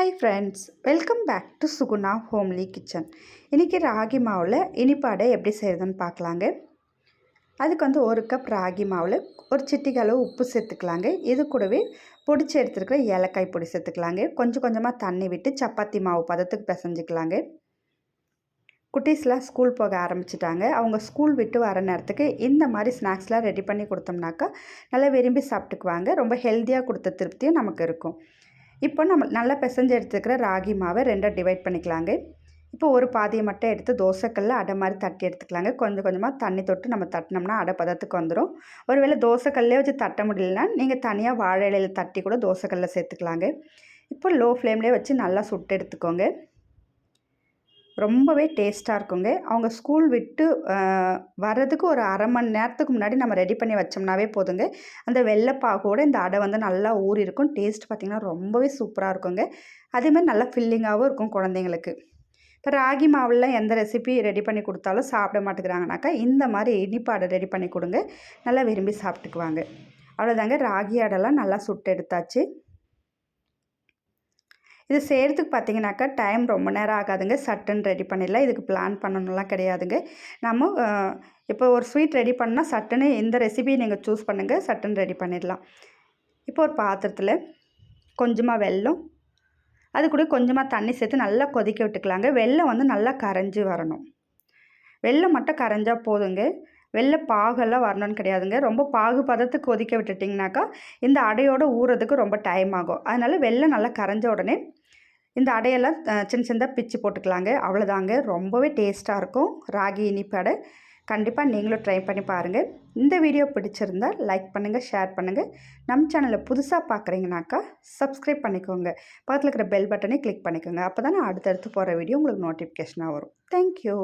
Hi friends welcome back to Suguna homely kitchen இன்றைக்கி ராகி மாவில் இனிப்பாடை எப்படி செய்கிறதுன்னு பார்க்கலாங்க. அதுக்கு வந்து ஒரு கப் ராகி மாவில் ஒரு சிட்டிகளவு உப்பு சேர்த்துக்கலாங்க. இது கூடவே பொடிச்சு எடுத்துருக்கிற ஏலக்காய் பொடி சேர்த்துக்கலாங்க. கொஞ்சம் கொஞ்சமாக தண்ணி விட்டு சப்பாத்தி மாவு பதத்துக்கு பிசைஞ்சிக்கலாங்க. குட்டீஸ்லாம் ஸ்கூல் போக ஆரம்பிச்சிட்டாங்க. அவங்க ஸ்கூல் விட்டு வர நேரத்துக்கு இந்த மாதிரி ஸ்நாக்ஸ்லாம் ரெடி பண்ணி கொடுத்தோம்னாக்கா நல்லா விரும்பி சாப்பிட்டுக்குவாங்க. ரொம்ப ஹெல்த்தியாக கொடுத்த திருப்தியும் நமக்கு இருக்கும். இப்போ நம்ம நல்லா பிசைஞ்சு எடுத்துக்கிற ராகி மாவை ரெண்டாக டிவைட் பண்ணிக்கலாங்க. இப்போ ஒரு பாதியை மட்டும் எடுத்து தோசைக்கல்லில் அடை மாதிரி தட்டி எடுத்துக்கலாங்க. கொஞ்சம் கொஞ்சமாக தண்ணி தொட்டு நம்ம தட்டினோம்னா அடை பதத்துக்கு வந்துடும் ஒருவேளை தோசைக்கல்லே வச்சு தட்ட முடியலன்னா நீங்கள் தனியாக வாழை இலையில் தட்டி கூட தோசைக்கல்லில் சேர்த்துக்கலாங்க. இப்போ லோ ஃப்ளேம்லேயே வச்சு நல்லா சுட்டு எடுத்துக்கோங்க. ரொம்பவே டேஸ்ட்டாக இருக்குங்க. அவங்க ஸ்கூல் விட்டு வர்றதுக்கு ஒரு அரை மணி நேரத்துக்கு முன்னாடி நம்ம ரெடி பண்ணி வச்சோம்னாவே போதுங்க. அந்த வெள்ளைப்பாகோடு இந்த அடை வந்து நல்லா ஊறி இருக்கும். டேஸ்ட் பார்த்திங்கன்னா ரொம்பவே சூப்பராக இருக்குங்க. அதேமாதிரி நல்லா ஃபில்லிங்காகவும் இருக்கும் குழந்தைங்களுக்கு. இப்போ ராகி மாவுலாம் எந்த ரெசிபி ரெடி பண்ணி கொடுத்தாலும் சாப்பிட மாட்டேங்கிறாங்கனாக்கா இந்த மாதிரி இனிப்பாடை ரெடி பண்ணி கொடுங்க. நல்லா விரும்பி சாப்பிட்டுக்குவாங்க. அவ்வளோதாங்க ராகி அடைலாம் நல்லா சுட்டு எடுத்தாச்சு. இது செய்கிறதுக்கு பார்த்தீங்கன்னாக்கா டைம் ரொம்ப நேரம் ஆகாதுங்க. சட்டுன்னு ரெடி பண்ணிடலாம். இதுக்கு பிளான் பண்ணணும்லாம் கிடையாதுங்க. நம்ம இப்போ ஒரு ஸ்வீட் ரெடி பண்ணால் சட்டுன்னு இந்த ரெசிபி நீங்கள் சூஸ் பண்ணுங்கள் சட்டுன்னு ரெடி பண்ணிடலாம். இப்போ ஒரு பாத்திரத்தில் கொஞ்சமாக வெல்லம் அது கூட கொஞ்சமாக தண்ணி சேர்த்து நல்லா கொதிக்க விட்டுக்கலாங்க. வெள்ளம் வந்து நல்லா கரைஞ்சி வரணும். வெள்ளம் மட்டும் கரைஞ்சால் போதுங்க. வெள்ளை பாகெல்லாம் வரணும்னு கிடையாதுங்க. ரொம்ப பாகு பதத்துக்கு கொதிக்க விட்டுட்டிங்கனாக்கா இந்த அடையோடு ஊறதுக்கு ரொம்ப டைம் ஆகும். அதனால் வெள்ளம் நல்லா கரைஞ்ச உடனே இந்த அடையெல்லாம் சின்ன சின்னதாக பிச்சு போட்டுக்கலாங்க. அவ்வளோதாங்க. ரொம்பவே டேஸ்ட்டாக இருக்கும். ராகி இனிப்படை. கண்டிப்பாக நீங்களும் ட்ரை பண்ணி பாருங்கள் இந்த வீடியோ பிடிச்சிருந்தால் லைக் பண்ணுங்கள் ஷேர் பண்ணுங்கள் நம்ம சேனலில் புதுசாக பார்க்குறீங்கனாக்கா சப்ஸ்கிரைப் பண்ணிக்கோங்க. பக்கத்தில் இருக்கிற பெல் பட்டனே கிளிக் பண்ணிக்கோங்க. அப்போ தான் அடுத்தடுத்து போகிற வீடியோ உங்களுக்கு நோட்டிஃபிகேஷனாக வரும். தேங்க்யூ.